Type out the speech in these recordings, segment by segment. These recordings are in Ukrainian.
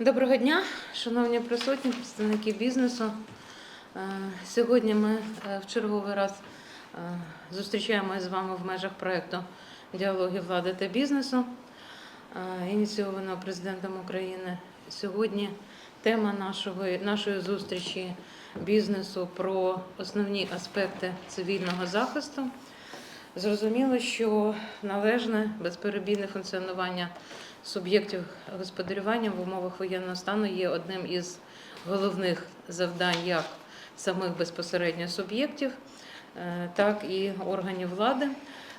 Доброго дня, шановні присутні, представники бізнесу. Е, Сьогодні ми е, в черговий раз е, зустрічаємося з вами в межах проєкту Діалоги влади та бізнесу, ініційованого президентом України. Сьогодні тема нашого, нашої зустрічі бізнесу про основні аспекти цивільного захисту. Зрозуміло, що належне безперебійне функціонування суб'єктів господарювання в умовах воєнного стану є одним із головних завдань як самих безпосередньо суб'єктів, е, так і органів влади.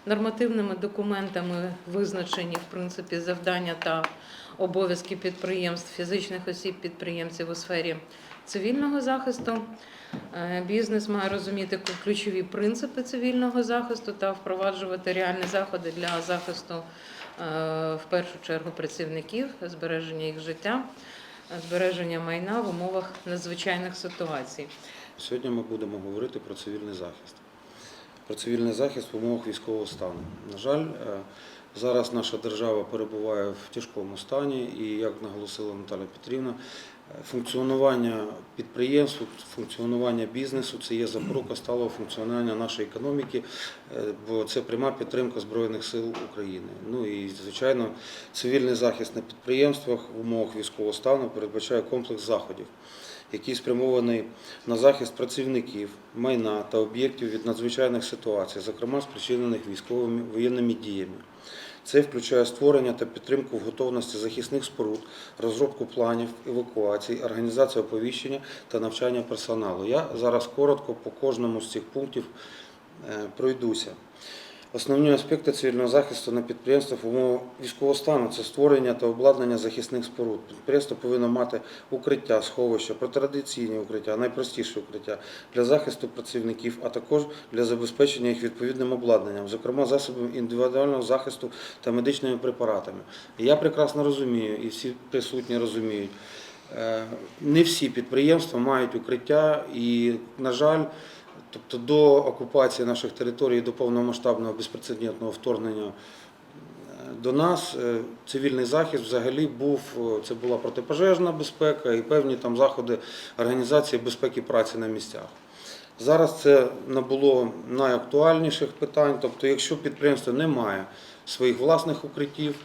Нормативними документами визначені в принципі завдання та обов'язки підприємств, фізичних осіб підприємців у сфері цивільного захисту. Е, Бізнес має розуміти ключові принципи цивільного захисту та впроваджувати реальні заходи для захисту в першу чергу працівників, збереження їх життя, е, збереження майна в умовах надзвичайних ситуацій. Сьогодні ми будемо говорити про цивільний захист. Про цивільний захист в умовах військового стану. На жаль, е, зараз наша держава перебуває в тяжкому стані, і як наголосила Наталя Петрівна, е, функціонування підприємств, функціонування бізнесу це є запорука сталого функціонування нашої економіки, е, бо це пряма підтримка Збройних сил України. Ну і звичайно, цивільний захист на підприємствах в умовах військового стану передбачає комплекс заходів який спрямований на захист працівників, майна та об'єктів від надзвичайних ситуацій, зокрема спричинених військовими воєнними діями. Це включає створення та підтримку в готовності захисних споруд, розробку планів евакуації, організацію оповіщення та навчання персоналу. Я зараз коротко по кожному з цих пунктів е, пройдуся. Основні аспекти цивільного захисту на підприємствах в умовах військового стану це створення та обладнання захисних споруд. Підприємство повинно мати укриття, сховища, протирадиційні укриття, найпростіше укриття для захисту працівників, а також для забезпечення їх відповідним обладнанням, зокрема засобами індивідуального захисту та медичними препаратами. Я прекрасно розумію, і всі присутні розуміють. е, Не всі підприємства мають укриття, і, на жаль, Тобто до окупації наших територій, до повномасштабного безпрецедентного вторгнення е, до нас е, цивільний захист взагалі був е, це була протипожежна безпека і певні там заходи організації безпеки праці на місцях. Зараз це набуло найактуальніших питань. Тобто, якщо підприємство не має своїх власних укриттів,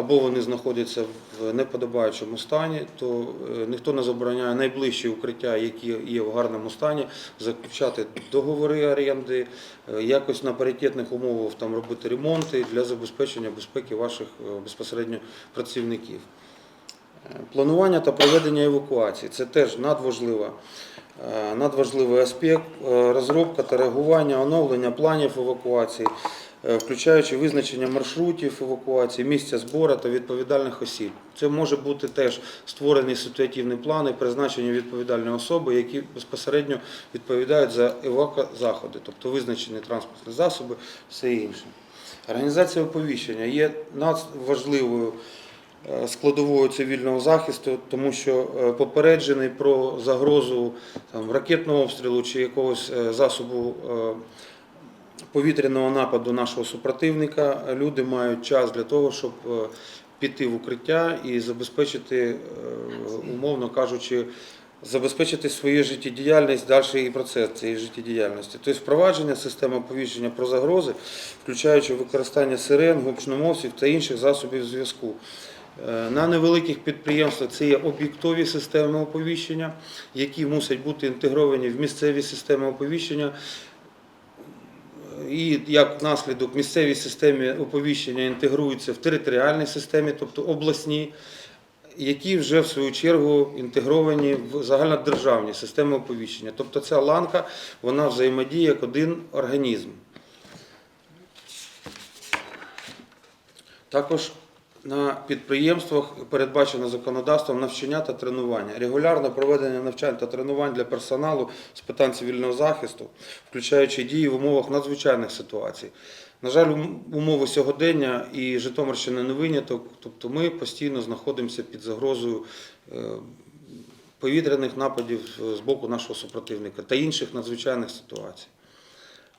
або вони знаходяться в неподобаючому стані, то е, ніхто не забороняє найближчі укриття, які є в гарному стані, заключати договори оренди, е, якось на паритетних умовах там робити ремонти для забезпечення безпеки ваших е, безпосередньо працівників. Планування та проведення евакуації це теж надважлива. е, Надважливий аспект розробка та реагування, оновлення планів евакуації, включаючи визначення маршрутів евакуації, місця збору та відповідальних осіб. Це може бути теж створений ситуативний план і призначення відповідальної особи, які безпосередньо відповідають за евакозаходи, тобто визначені транспортні засоби, все інше. Організація оповіщення є надважливою е, складовою цивільного захисту, тому що е, попереджений про загрозу там, ракетного обстрілу чи якогось е, засобу е, повітряного нападу нашого супротивника, люди мають час для того, щоб е, піти в укриття і забезпечити, е, умовно кажучи, забезпечити свою життєдіяльність, далі процес цієї життєдіяльності. Тобто впровадження системи оповіщення про загрози, включаючи використання сирен, гучномовців та інших засобів зв'язку. Е, На невеликих підприємствах це є об'єктові системи оповіщення, які мусять бути інтегровані в місцеві системи оповіщення. І як наслідок місцеві системи оповіщення інтегруються в територіальній системі, тобто обласні, які вже в свою чергу інтегровані в загальнодержавні системи оповіщення. Тобто ця ланка вона взаємодіє як один організм. Також на підприємствах передбачено законодавством навчання та тренування, регулярне проведення навчань та тренувань для персоналу з питань цивільного захисту, включаючи дії в умовах надзвичайних ситуацій. На жаль, умови сьогодення і Житомирщина не виняток, тобто ми постійно знаходимося під загрозою е, повітряних нападів з боку нашого супротивника та інших надзвичайних ситуацій.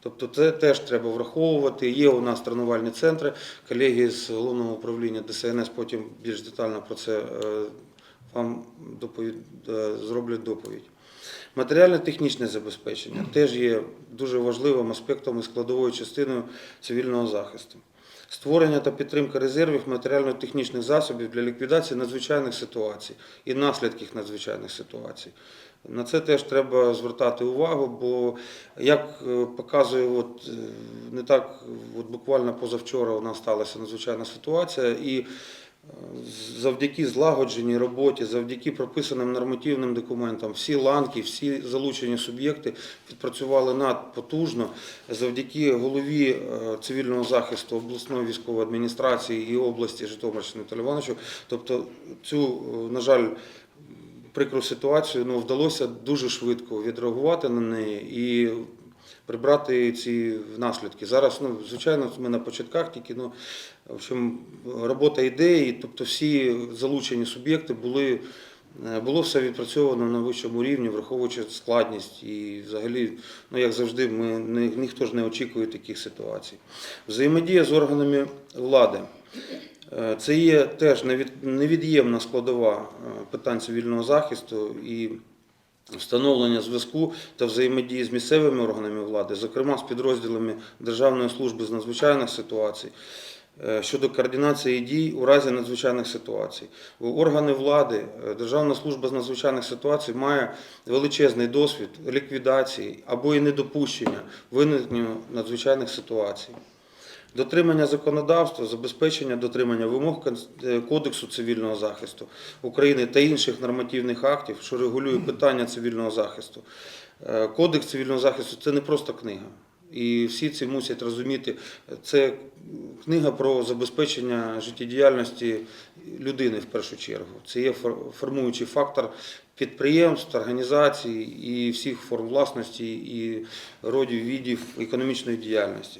Тобто це теж треба враховувати. Є у нас тренувальні центри. Колеги з головного управління ДСНС потім більш детально про це е, вам доповідь, е, зроблять доповідь. Матеріально-технічне забезпечення теж є дуже важливим аспектом і складовою частиною цивільного захисту. Створення та підтримка резервів матеріально-технічних засобів для ліквідації надзвичайних ситуацій і наслідків надзвичайних ситуацій. На це теж треба звертати увагу, бо як е, показує, от, е, не так, от буквально позавчора у нас сталася надзвичайна ситуація, і е, завдяки злагодженій роботі, завдяки прописаним нормативним документам, всі ланки, всі залучені суб'єкти відпрацювали надпотужно. Завдяки голові цивільного захисту обласної військової адміністрації і області Житомирщини Івановичу. Тобто цю, на жаль, прикру ситуацію ну, вдалося дуже швидко відреагувати на неї і прибрати ці наслідки. Зараз, ну, звичайно, ми на початках тільки, ну, в общем, робота йде, і тобто всі залучені суб'єкти були. е, Було все відпрацьовано на вищому рівні, враховуючи складність. І взагалі, ну як завжди, ми ніхто ж не очікує таких ситуацій. Взаємодія з органами влади. Е, Це є теж невід'ємна складова е, питань цивільного захисту і встановлення зв'язку та взаємодії з місцевими органами влади, зокрема з підрозділами Державної служби з надзвичайних ситуацій. е, Щодо координації дій у разі надзвичайних ситуацій, органи влади, Державна служба з надзвичайних ситуацій має величезний досвід ліквідації або і недопущення виникнення надзвичайних ситуацій. Дотримання законодавства, забезпечення дотримання вимог е, Кодексу цивільного захисту України та інших нормативних актів, що регулює питання цивільного захисту. Е, Кодекс цивільного захисту це не просто книга. І всі ці мусять розуміти, це книга про забезпечення життєдіяльності людини в першу чергу. Це є фор- формуючий фактор підприємств, організацій і всіх форм власності і родів відів економічної діяльності.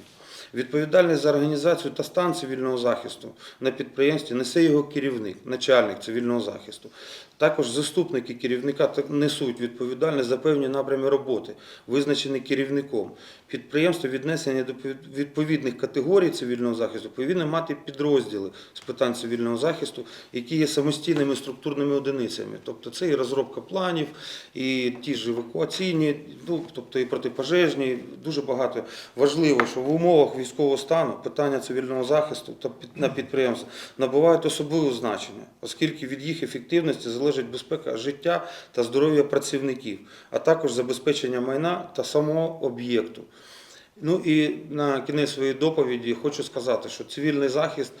Відповідальність за організацію та стан цивільного захисту на підприємстві несе його керівник, начальник цивільного захисту. Також заступники керівника несуть відповідальність за певні напрями роботи, визначені керівником. Підприємство віднесення до відповідних категорій цивільного захисту повинно мати підрозділи з питань цивільного захисту, які є самостійними структурними одиницями. Тобто це і розробка планів, і ті ж евакуаційні, ну, тобто і протипожежні, дуже багато. Важливо, що в умовах військового стану питання цивільного захисту та на підприємства набувають особливе значення, оскільки від їх ефективності залежить безпека життя та здоров'я працівників, а також забезпечення майна та самого об'єкту. Ну і на кінець своєї доповіді хочу сказати, що цивільний захист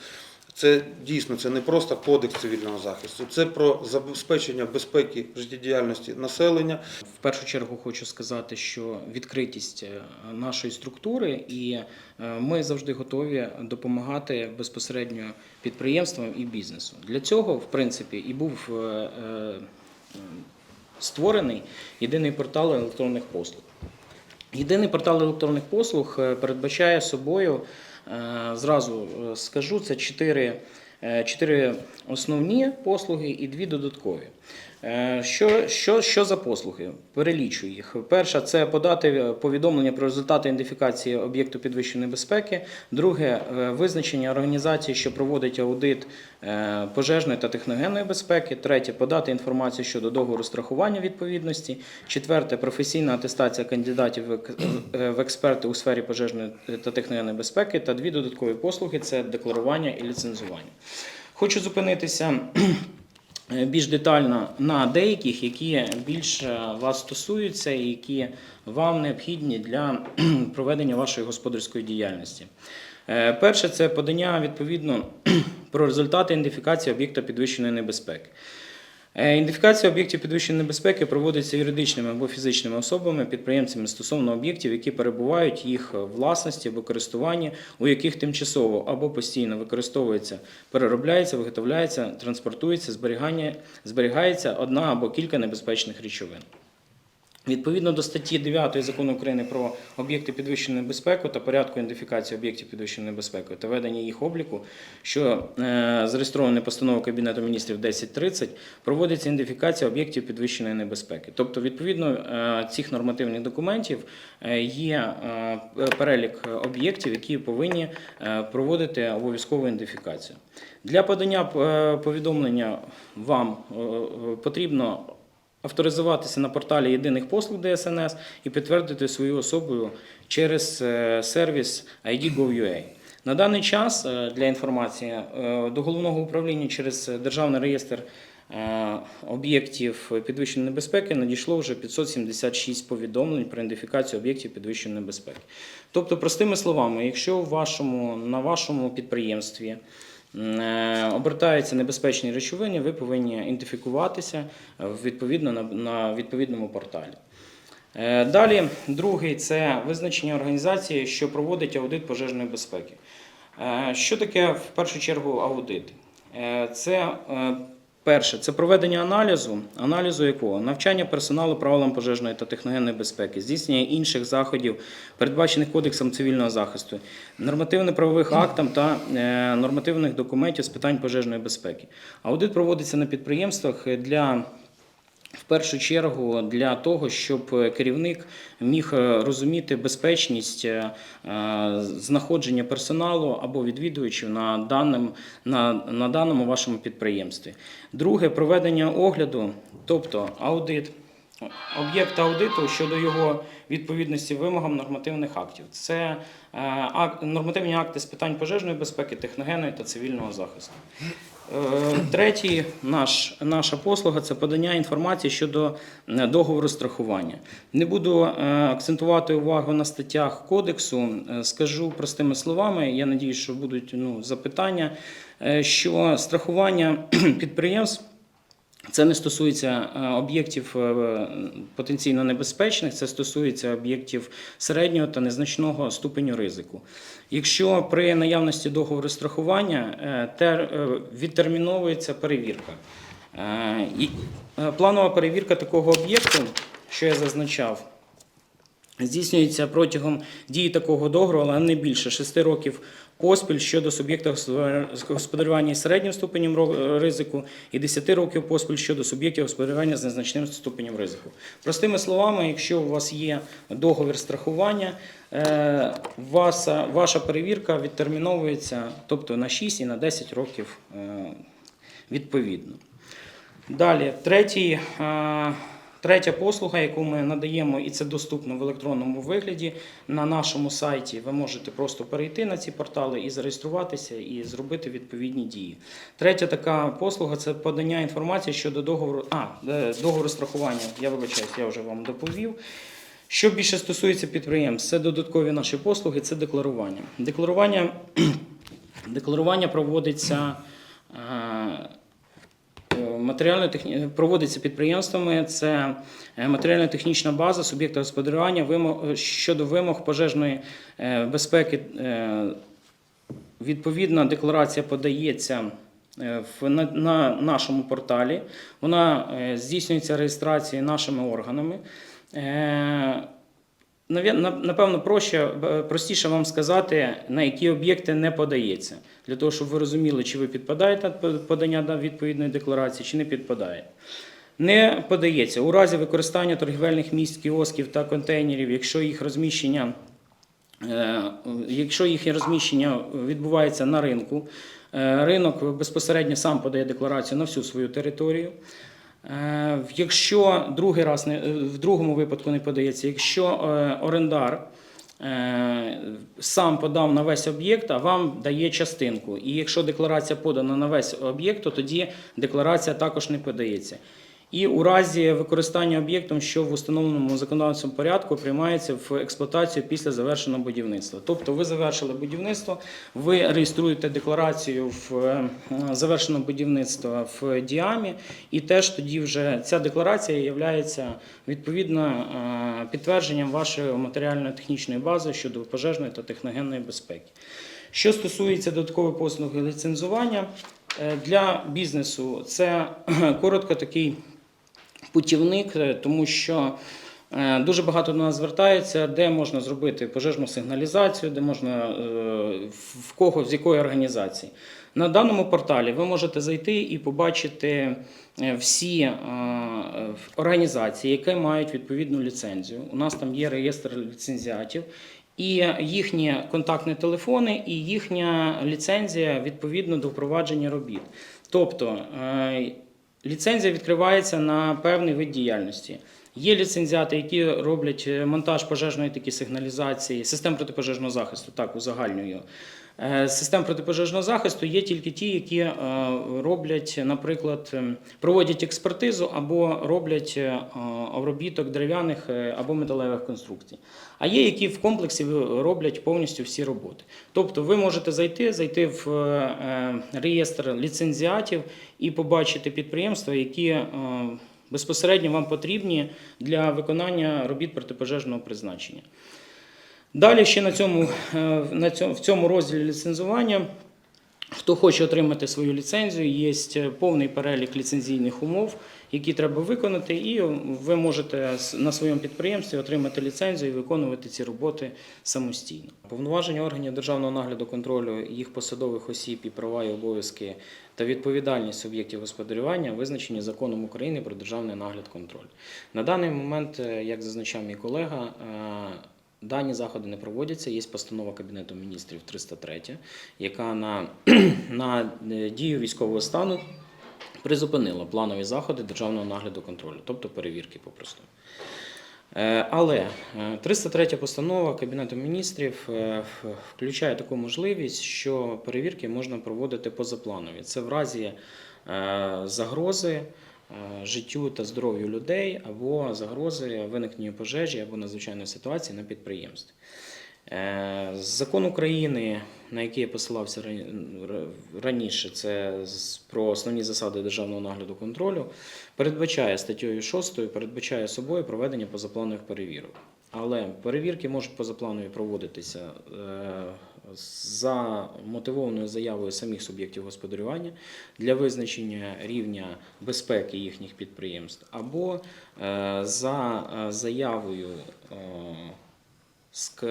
це дійсно це не просто кодекс цивільного захисту, це про забезпечення безпеки життєдіяльності населення, В першу чергу хочу сказати, що відкритість е, нашої структури, і е, ми завжди готові допомагати безпосередньо підприємствам і бізнесу. Для цього, в принципі, і був е, створений єдиний портал електронних послуг. Єдиний портал електронних послуг передбачає собою, зразу е, скажу, це чотири, е, чотири основні послуги і дві додаткові. Е, Що, що, що за послуги? Перелічую їх. Перша це подати повідомлення про результати ідентифікації об'єкту підвищеної безпеки. Друге е, визначення організації, що проводить аудит е, пожежної та техногенної безпеки. Третє подати інформацію щодо договору страхування відповідності. Четверте професійна атестація кандидатів в ек- е, в експерти у сфері пожежної та техногенної безпеки. Та дві додаткові послуги це декларування і ліцензування. Хочу зупинитися е, більш детально на деяких, які більш е, вас стосуються і які вам необхідні для проведення вашої господарської діяльності. Е, Перше це подання відповідно про результати ідентифікації об'єкта підвищеної небезпеки. Е, Ідентифікація об'єктів підвищеної небезпеки проводиться юридичними або фізичними особами, підприємцями стосовно об'єктів, які перебувають їх власності або користуванні, у яких тимчасово або постійно використовується, переробляється, виготовляється, транспортується, зберігається одна або кілька небезпечних речовин. Відповідно до статті 9 закону України про об'єкти підвищеної безпеки та порядку ідентифікації об'єктів підвищеної безпеки та ведення їх обліку, що е, зареєстроване постановою Кабінету міністрів 1030, проводиться ідентифікація об'єктів підвищеної небезпеки. Тобто, відповідно е, цих нормативних документів е, є перелік об'єктів, які повинні проводити обов'язкову ідентифікацію. Для подання повідомлення вам потрібно авторизуватися на порталі єдиних послуг ДСНС і підтвердити свою особу через е, сервіс ID.gov.ua. На даний час е, для інформації е, до головного управління через державний реєстр об'єктів підвищеної небезпеки надійшло вже 576 повідомлень про ідентифікацію об'єктів підвищеної небезпеки. Тобто, простими словами, якщо в вашому, на вашому підприємстві обертаються небезпечні речовини, ви повинні ідентифікуватися е, відповідно на, відповідному порталі. Е, Далі, другий це визначення організації, що проводить аудит пожежної безпеки. Е, Що таке в першу чергу аудит? Е, Це е, перше, це проведення аналізу, аналізу якого навчання персоналу правилам пожежної та техногенної безпеки, здійснення інших заходів, передбачених кодексом цивільного захисту, нормативно-правових актам та е, нормативних документів з питань пожежної безпеки. Аудит проводиться на підприємствах для в першу чергу для того, щоб керівник міг е, розуміти безпечність е, е, знаходження персоналу або відвідувачів на, даним, на, на даному вашому підприємстві. Друге проведення огляду, тобто аудит. Об'єкт аудиту щодо його відповідності вимогам нормативних актів. Це е, нормативні акти з питань пожежної безпеки, техногенної та цивільного захисту. Е, Третій наш, наша послуга це подання інформації щодо е, договору страхування. Не буду е, акцентувати увагу на статтях кодексу, скажу простими словами. Я надію, що будуть ну, запитання, що страхування підприємств. Це не стосується е, об'єктів е, потенційно небезпечних, це стосується об'єктів середнього та незначного ступеню ризику. Якщо при наявності договору страхування е, тер- відтерміновується перевірка. Планова перевірка такого об'єкту, що я зазначав, здійснюється протягом дії такого договору, але не більше 6 років поспіль щодо суб'єкта господарювання із середнім ступенем ризику і 10 років поспіль щодо суб'єктів господарювання з незначним ступенем ризику. Простими словами, якщо у вас є договір страхування, е, ваша, ваша перевірка відтерміновується тобто на 6 і на 10 років е, відповідно. Далі, третій, е, третя послуга, яку ми надаємо, і це доступно в електронному вигляді на нашому сайті. Ви можете просто перейти на ці портали і зареєструватися і зробити відповідні дії. Третя така послуга це подання інформації щодо договору, а, е, договору страхування. Я вибачаюсь, я вже вам доповів. Що більше стосується підприємств, це додаткові наші послуги, це декларування. Декларування, декларування проводиться. Матеріально проводиться підприємствами. Це е, матеріально-технічна база суб'єкта господарювання щодо вимог пожежної е, безпеки. е, Відповідна декларація подається на, на нашому порталі. Вона здійснюється реєстрацією нашими органами. Е, Напевно, проще, простіше вам сказати, на які об'єкти не подається, для того, щоб ви розуміли, чи ви підпадаєте подання відповідної декларації, чи не підпадаєте. Не подається у разі використання торгівельних місць, кіосків та контейнерів, якщо їх розміщення Е, Якщо їхнє розміщення відбувається на ринку, е, ринок безпосередньо сам подає декларацію на всю свою територію. Е, Якщо другий раз не, е, в другому випадку не подається, якщо е, орендар сам подав на весь об'єкт, а вам дає частинку. І якщо декларація подана на весь об'єкт, то тоді декларація також не подається. І у разі використання об'єктом, що в установленому законодавством порядку приймається в експлуатацію після завершеного будівництва. Тобто ви завершили будівництво, ви реєструєте декларацію в е, завершеного будівництва в Діамі, і теж тоді вже ця декларація є відповідно е, підтвердженням вашої матеріально-технічної бази щодо пожежної та техногенної безпеки. Що стосується додаткової послуги ліцензування е, для бізнесу, це коротко такий путівник, е, тому що Е, Дуже багато до нас звертаються, де можна зробити пожежну сигналізацію, де можна е, в кого з якої організації. На даному порталі ви можете зайти і побачити всі організації, які мають відповідну ліцензію. У нас там є реєстр ліцензіатів. І їхні контактні телефони, і їхня ліцензія відповідно до впровадження робіт. Тобто ліцензія відкривається на певний вид діяльності. Є ліцензіати, які роблять е, монтаж пожежної такі сигналізації, систем протипожежного захисту, так узагальнюю. Е, Систем протипожежного захисту є тільки ті, які е, роблять, наприклад, проводять експертизу або роблять е, обробіток дерев'яних або металевих конструкцій. А є, які в комплексі роблять повністю всі роботи. Тобто ви можете зайти, зайти в реєстр ліцензіатів і побачити підприємства, які безпосередньо вам потрібні для виконання робіт протипожежного призначення. Далі ще на цьому, е, на цьому, в цьому розділі ліцензування. Хто хоче отримати свою ліцензію, є повний перелік ліцензійних умов, які треба виконати, і ви можете на своєму підприємстві отримати ліцензію і виконувати ці роботи самостійно. Повноваження органів державного нагляду контролю, їх посадових осіб і права і обов'язки та відповідальність суб'єктів господарювання визначені законом України про державний нагляд контроль. На даний момент, е, як зазначав мій колега, е, Дані заходи не проводяться. Є постанова Кабінету міністрів 303, яка на, на е, дію військового стану призупинила планові заходи державного нагляду контролю, тобто перевірки попросту. Е, Але е, 303 постанова Кабінету міністрів е, включає таку можливість, що перевірки можна проводити позапланові. Це в разі е, загрози е, життю та здоров'ю людей або загрози виникнення пожежі або надзвичайної ситуації на підприємстві. Е, Закон України, на який я посилався раніше, це про основні засади державного нагляду контролю, передбачає статтею 6, передбачає собою проведення позапланових перевірок. Але перевірки можуть позапланові проводитися е, за мотивованою заявою самих суб'єктів господарювання для визначення рівня безпеки їхніх підприємств, або е, за е, заявою е,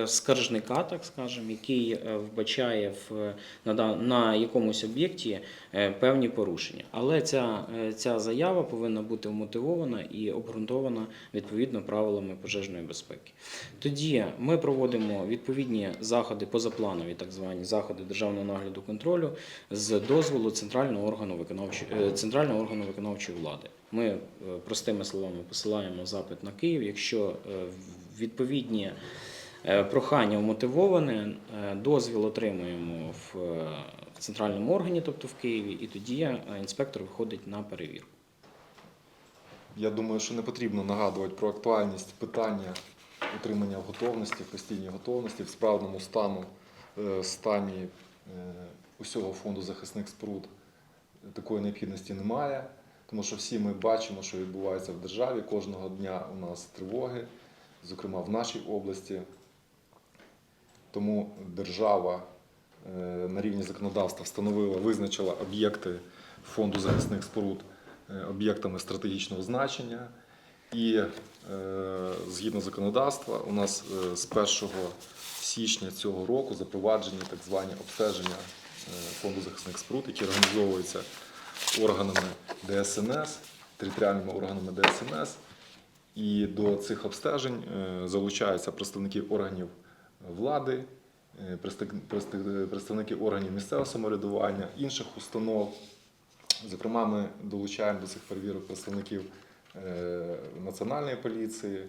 скаржника, так скажемо, який е, вбачає в, на, на якомусь об'єкті е, певні порушення. Але ця, е, ця заява повинна бути вмотивована і обґрунтована відповідно правилами пожежної безпеки. Тоді ми проводимо відповідні заходи позапланові, так звані заходи державного нагляду контролю з дозволу центрального органу виконавчої центрального органу виконавчої влади. Ми простими словами посилаємо запит на Київ. Якщо відповідні Прохання вмотивоване, е, дозвіл отримуємо в е, центральному органі, тобто в Києві, і тоді е, інспектор виходить на перевірку. Я думаю, що не потрібно нагадувати про актуальність питання утримання в готовності, в постійній готовності, в справному стану, е, стані е, усього фонду захисних споруд такої необхідності немає, тому що всі ми бачимо, що відбувається в державі. Кожного дня у нас тривоги, зокрема в нашій області. Тому держава е, на рівні законодавства встановила, визначила об'єкти фонду захисних споруд е, об'єктами стратегічного значення. І е, згідно законодавства, у нас з 1 січня цього року запроваджені так звані обстеження фонду захисних споруд, які організовуються органами ДСНС, територіальними органами ДСНС. І до цих обстежень залучаються представники органів влади, е, представ- представ- представники органів місцевого самоврядування, інших установ. Зокрема, ми долучаємо до цих перевірок представників е, Національної поліції,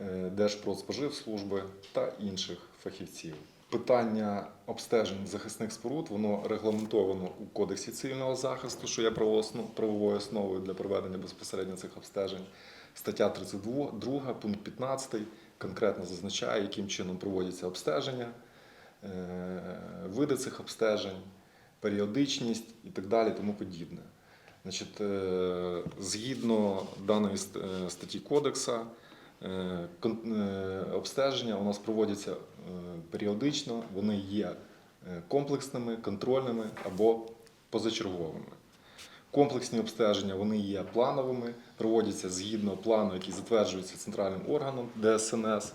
е, Держпродспоживслужби та інших фахівців. Питання обстежень захисних споруд воно регламентовано у Кодексі цивільного захисту, що є правовою основою для проведення безпосередньо цих обстежень. Стаття 32, друга, пункт 15 конкретно зазначає, яким чином проводяться обстеження, е, види цих обстежень, періодичність і так далі, тому подібне. Значить, е, згідно даної е, статті кодекса, обстеження у нас проводяться періодично, вони є комплексними, контрольними або позачерговими. Комплексні обстеження вони є плановими, проводяться згідно плану, який затверджується центральним органом ДСНС.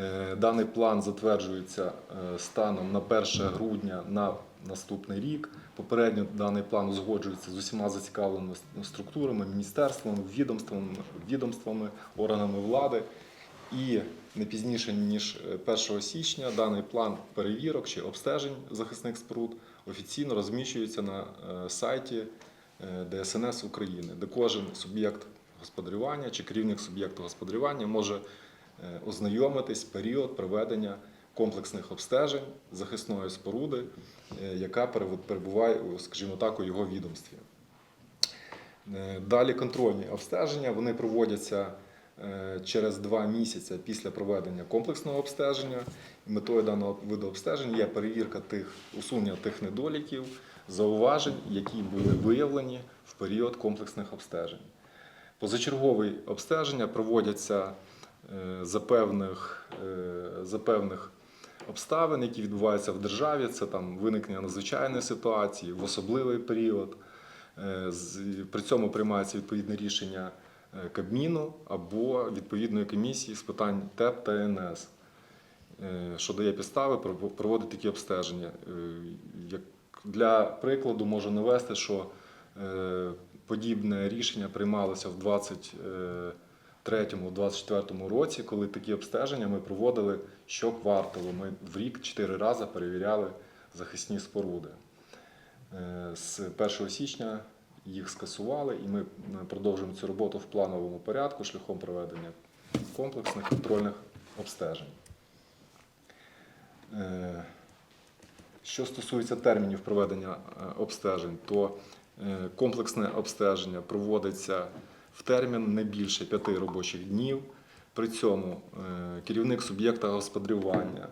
Е, Даний план затверджується е, станом на 1 грудня на наступний рік. Попередньо даний план узгоджується з усіма зацікавленими структурами, міністерствами, відомствами, відомствами, органами влади. І не пізніше ніж е, 1 січня даний план перевірок чи обстежень захисних споруд офіційно розміщується на е, сайті е, ДСНС України, де кожен суб'єкт господарювання чи керівник суб'єкту господарювання може е, ознайомитись період проведення комплексних обстежень захисної споруди, е, яка перебу- перебуває, скажімо так, у його відомстві. Е, Далі контрольні обстеження вони проводяться е, через два місяці після проведення комплексного обстеження. Метою даного виду обстежень є перевірка тих усунення тих недоліків, зауважень, які були виявлені в період комплексних обстежень. Позачергові обстеження проводяться е, за певних, е, за певних обставин, які відбуваються в державі. Це там виникнення надзвичайної ситуації в особливий період. Е, При цьому приймається відповідне рішення е, Кабміну або відповідної комісії з питань ТЕП та НС, е, що дає підстави пров- проводити такі обстеження. Е, для прикладу можу навести, що е, подібне рішення приймалося в 23-24 році, коли такі обстеження ми проводили щокварталу. Ми в рік чотири рази перевіряли захисні споруди. Е, З 1 січня їх скасували, і ми е, продовжуємо цю роботу в плановому порядку шляхом проведення комплексних контрольних обстежень. Е, Що стосується термінів проведення е, обстежень, то комплексне обстеження проводиться в термін не більше п'яти робочих днів. При цьому керівник суб'єкта господарювання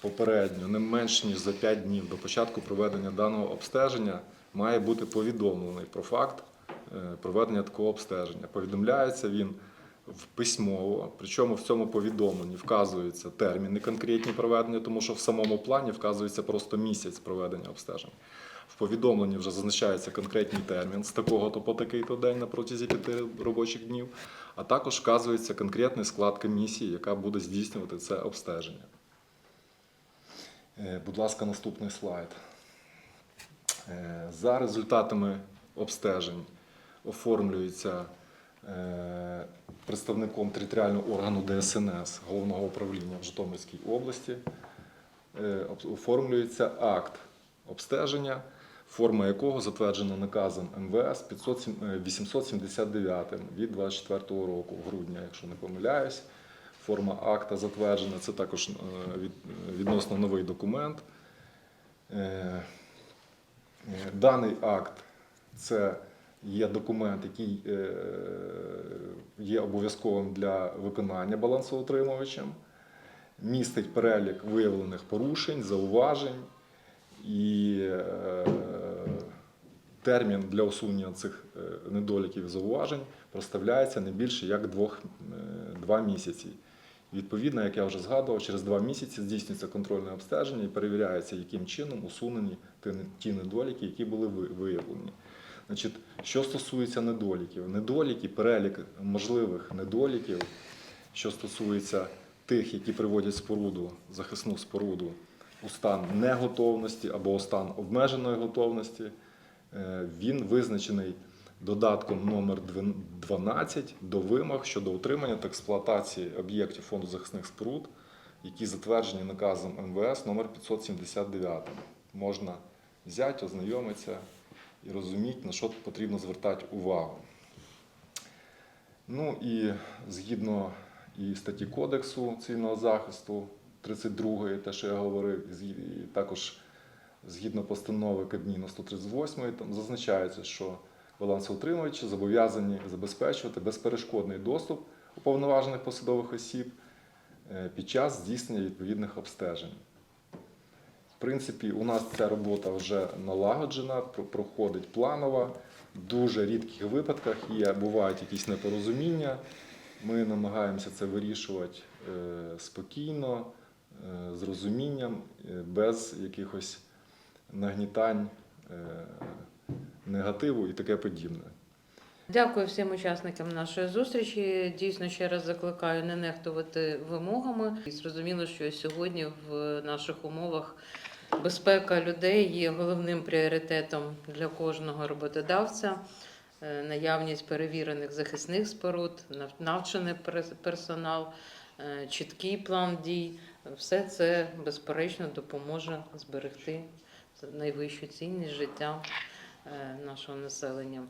попередньо не менш ніж за 5 днів до початку проведення даного обстеження має бути повідомлений про факт е, проведення такого обстеження. Повідомляється він письмово, причому в цьому повідомленні вказуються терміни конкретні проведення, тому що в самому плані вказується просто місяць проведення обстежень. В повідомленні вже зазначається конкретний термін з такого-то по такий-то день на протязі п'яти робочих днів, а також вказується конкретний склад комісії, яка буде здійснювати це обстеження. Е, Будь ласка, наступний слайд. Е, За результатами обстежень оформлюється е, представником територіального органу ДСНС Головного управління в Житомирській області. Е, Оформлюється акт обстеження, форма якого затверджена наказом МВС 507 е, 879 від 24 року, грудня, якщо не помиляюсь. Форма акта затверджена, це також відносно новий документ. Е, Даний акт це є документ, який е, є обов'язковим для виконання балансоутримувачем, містить перелік виявлених порушень, зауважень і е, термін для усунення цих недоліків зауважень проставляється не більше як двох, е, два місяці. Відповідно, як я вже згадував, через два місяці здійснюється контрольне обстеження і перевіряється, яким чином усунені ті- недоліки, які були виявлені. Значить, що стосується недоліків, недоліки, перелік можливих недоліків, що стосується тих, які приводять споруду, захисну споруду у стан неготовності або у стан обмеженої готовності, е, він визначений додатком номер 12 до вимог щодо утримання та експлуатації об'єктів фонду захисних споруд, які затверджені наказом МВС номер 579. Можна взяти, ознайомитися і розуміти, на що потрібно звертати увагу. Ну і згідно і статті Кодексу цивільного захисту 32, те, що я говорив, і також згідно постанови Кабміну 138, там зазначається, що балансоутримувачі зобов'язані забезпечувати безперешкодний доступ уповноважених посадових осіб е, під час здійснення відповідних обстежень. В принципі, у нас ця робота вже налагоджена, проходить планово. В дуже рідких випадках є, бувають якісь непорозуміння. Ми намагаємося це вирішувати е, спокійно, е, з розумінням, без якихось нагнітань негативу і таке подібне. Дякую всім учасникам нашої зустрічі. Дійсно, ще раз закликаю не нехтувати вимогами. І зрозуміло, що сьогодні в наших умовах безпека людей є головним пріоритетом для кожного роботодавця. Е, Наявність перевірених захисних споруд, навчений персонал, е, чіткий план дій. Все це безперечно допоможе зберегти найвищу цінність життя Е, нашого населення.